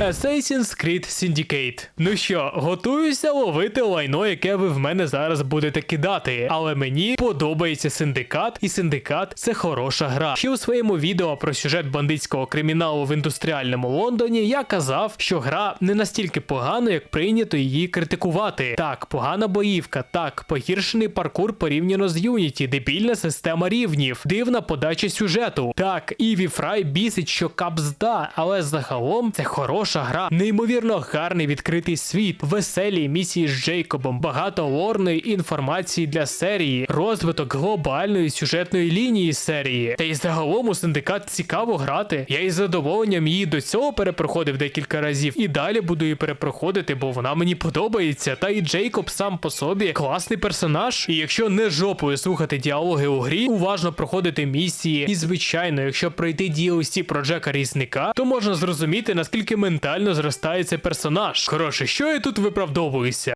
Assassin's Creed Syndicate. Ну що, готуюся ловити лайно, яке ви в мене зараз будете кидати. Але мені подобається синдикат, і синдикат це хороша гра. Ще у своєму відео про сюжет бандитського криміналу в індустріальному Лондоні я казав, що гра не настільки погана, як прийнято її критикувати. Так, погана боївка, так, погіршений паркур порівняно з Unity, дебільна система рівнів, дивна подача сюжету. Так, Іві Фрай бісить, що капзда, але загалом це хороша гра, неймовірно гарний відкритий світ, веселі місії з Джейкобом, багато лорної інформації для серії, розвиток глобальної сюжетної лінії серії. Та й загалом у синдикат цікаво грати. Я із задоволенням її до цього перепроходив декілька разів і далі буду її перепроходити, бо вона мені подобається. Та і Джейкоб сам по собі класний персонаж. І якщо не жопою слухати діалоги у грі, уважно проходити місії. І звичайно, якщо пройти DLC про Джека Різника, то можна зрозуміти наскільки ментально зростає цей персонаж. Хороше, що я тут виправдовуюся?